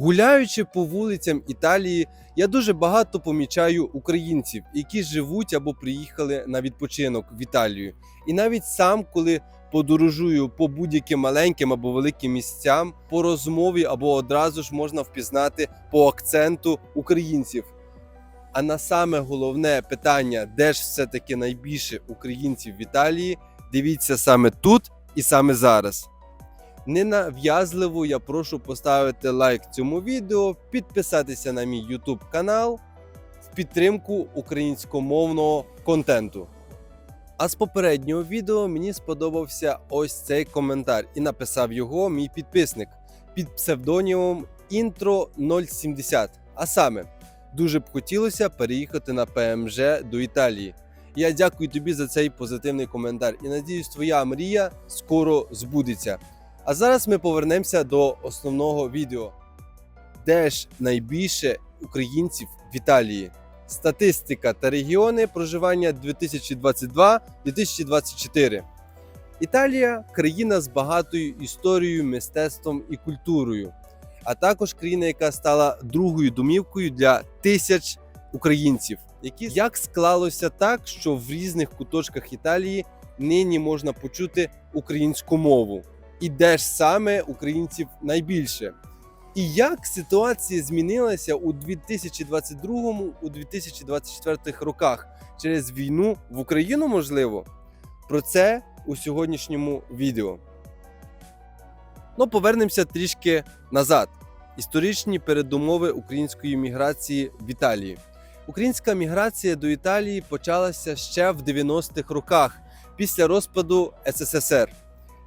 Гуляючи по вулицям Італії, я дуже багато помічаю українців, які живуть або приїхали на відпочинок в Італію. І навіть сам, коли подорожую по будь-яким маленьким або великим місцям, по розмові або одразу ж можна впізнати по акценту українців. А на саме головне питання, де ж все-таки найбільше українців в Італії, дивіться саме тут і саме зараз. Ненав'язливо я прошу поставити лайк цьому відео, підписатися на мій YouTube канал в підтримку українськомовного контенту. А з попереднього відео мені сподобався ось цей коментар, і написав його мій підписник під псевдонімом Intro070. А саме, дуже б хотілося переїхати на ПМЖ до Італії. Я дякую тобі за цей позитивний коментар і надіюсь, твоя мрія скоро збудеться. А зараз ми повернемося до основного відео. Де ж найбільше українців в Італії? Статистика та регіони проживання 2022-2024. Італія країна з багатою історією, мистецтвом і культурою, а також країна, яка стала другою домівкою для тисяч українців. Які як склалося так, що в різних куточках Італії нині можна почути українську мову і де ж саме українців найбільше. І як ситуація змінилася у 2022 у 2024 роках через війну в Україну, можливо? Про це у сьогоднішньому відео. Ну, повернемося трішки назад. Історичні передумови української міграції в Італії. Українська міграція до Італії почалася ще в 90-х роках після розпаду СССР.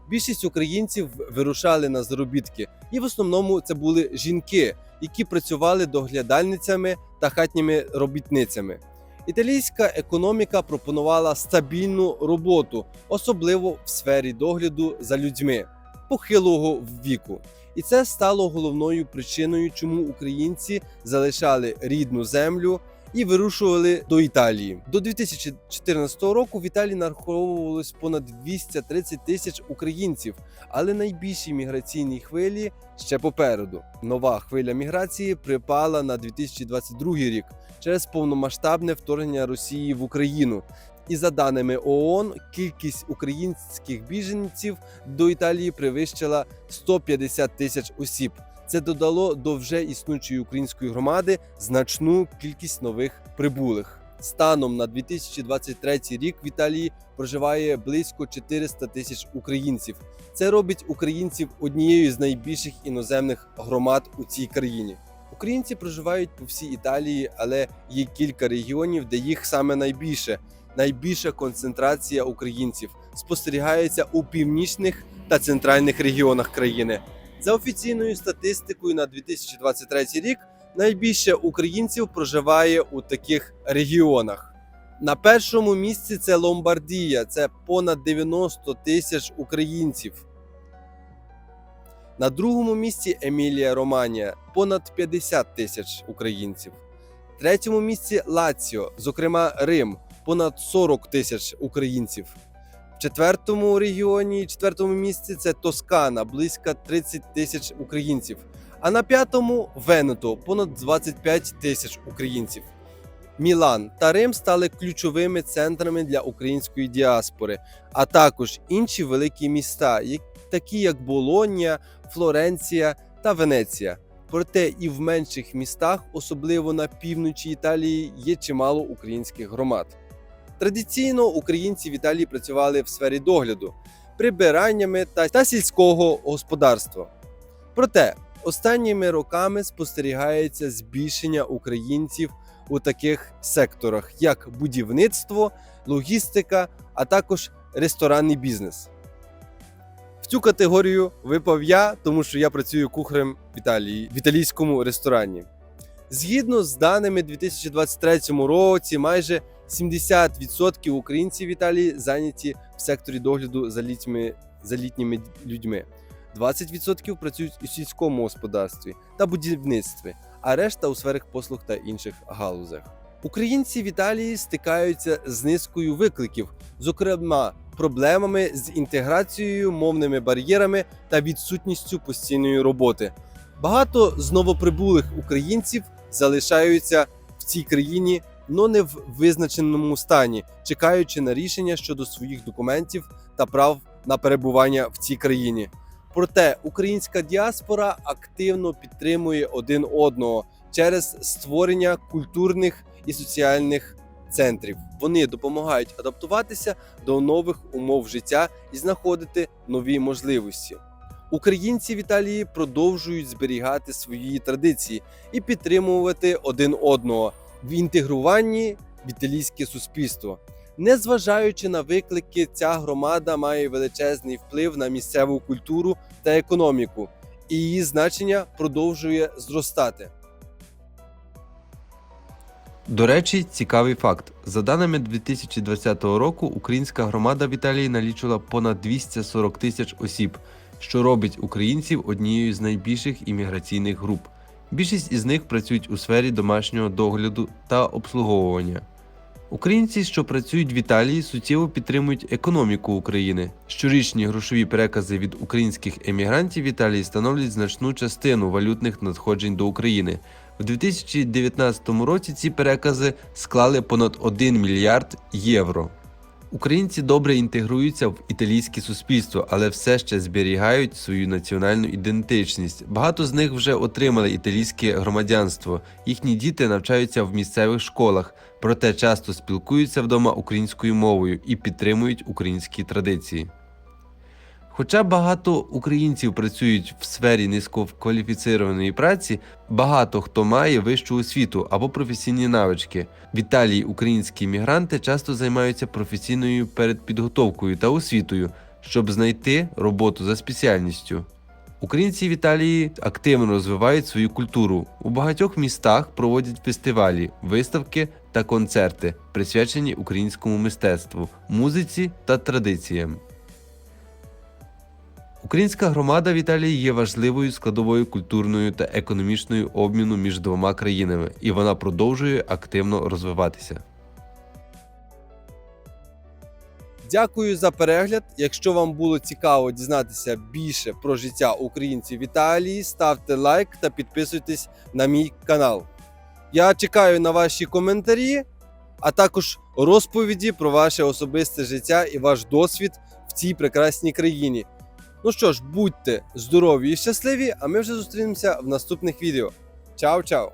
Більшість українців вирушали на заробітки, і в основному це були жінки, які працювали доглядальницями та хатніми робітницями. Італійська економіка пропонувала стабільну роботу, особливо в сфері догляду за людьми похилого віку. І це стало головною причиною, чому українці залишали рідну землю і вирушували до Італії. До 2014 року в Італії нараховувалось понад 230 тисяч українців, але найбільші міграційні хвилі ще попереду. Нова хвиля міграції припала на 2022 рік через повномасштабне вторгнення Росії в Україну. І за даними ООН, кількість українських біженців до Італії перевищила 150 тисяч осіб. Це додало до вже існуючої української громади значну кількість нових прибулих. Станом на 2023 рік в Італії проживає близько 400 тисяч українців. Це робить українців однією з найбільших іноземних громад у цій країні. Українці проживають по всій Італії, але є кілька регіонів, де їх саме найбільше. Найбільша концентрація українців спостерігається у північних та центральних регіонах країни. За офіційною статистикою на 2023 рік найбільше українців проживає у таких регіонах. На першому місці це Ломбардія, це понад 90 тисяч українців. На другому місці Емілія Романія понад 50 тисяч українців. В третьому місці Лаціо, зокрема Рим, понад 40 тисяч українців. Четвертому регіоні, четвертому місці це Тоскана, близько 30 тисяч українців. А на п'ятому Венето понад 25 тисяч українців. Мілан та Рим стали ключовими центрами для української діаспори, а також інші великі міста, такі як Болоння, Флоренція та Венеція. Проте і в менших містах, особливо на півночі Італії, є чимало українських громад. Традиційно українці в Італії працювали в сфері догляду, прибираннями та, та сільського господарства. Проте останніми роками спостерігається збільшення українців у таких секторах, як будівництво, логістика, а також ресторанний бізнес. В цю категорію випав я, тому що я працюю кухарем в Італії в італійському ресторані. Згідно з даними 2023 році, майже 70% українців в Італії зайняті в секторі догляду за літніми, за літніми людьми. 20% працюють у сільському господарстві та будівництві, а решта у сферах послуг та інших галузях. Українці в Італії стикаються з низкою викликів, зокрема проблемами з інтеграцією, мовними бар'єрами та відсутністю постійної роботи. Багато з новоприбулих українців залишаються в цій країні, но не в визначеному стані, чекаючи на рішення щодо своїх документів та прав на перебування в цій країні. Проте українська діаспора активно підтримує один одного через створення культурних і соціальних центрів. Вони допомагають адаптуватися до нових умов життя і знаходити нові можливості. Українці в Італії продовжують зберігати свої традиції і підтримувати один одного в інтегруванні в італійське суспільство. Незважаючи на виклики, ця громада має величезний вплив на місцеву культуру та економіку, і її значення продовжує зростати. До речі, цікавий факт. За даними 2020 року, українська громада в Італії налічувала понад 240 тисяч осіб, що робить українців однією з найбільших імміграційних груп. Більшість із них працюють у сфері домашнього догляду та обслуговування. Українці, що працюють в Італії, суттєво підтримують економіку України. Щорічні грошові перекази від українських емігрантів в Італії становлять значну частину валютних надходжень до України. У 2019 році ці перекази склали понад 1 мільярд євро. Українці добре інтегруються в італійське суспільство, але все ще зберігають свою національну ідентичність. Багато з них вже отримали італійське громадянство. Їхні діти навчаються в місцевих школах, проте часто спілкуються вдома українською мовою і підтримують українські традиції. Хоча багато українців працюють в сфері низькокваліфіцированої праці, багато хто має вищу освіту або професійні навички. В Італії українські мігранти часто займаються професійною передпідготовкою та освітою, щоб знайти роботу за спеціальністю. Українці в Італії активно розвивають свою культуру. У багатьох містах проводять фестивалі, виставки та концерти, присвячені українському мистецтву, музиці та традиціям. Українська громада в Італії є важливою складовою культурною та економічною обміну між двома країнами, і вона продовжує активно розвиватися. Дякую за перегляд. Якщо вам було цікаво дізнатися більше про життя українців в Італії, ставте лайк та підписуйтесь на мій канал. Я чекаю на ваші коментарі, а також розповіді про ваше особисте життя і ваш досвід в цій прекрасній країні. Ну що ж, будьте здорові і щасливі, а ми вже зустрінемося в наступних відео. Чао-чао!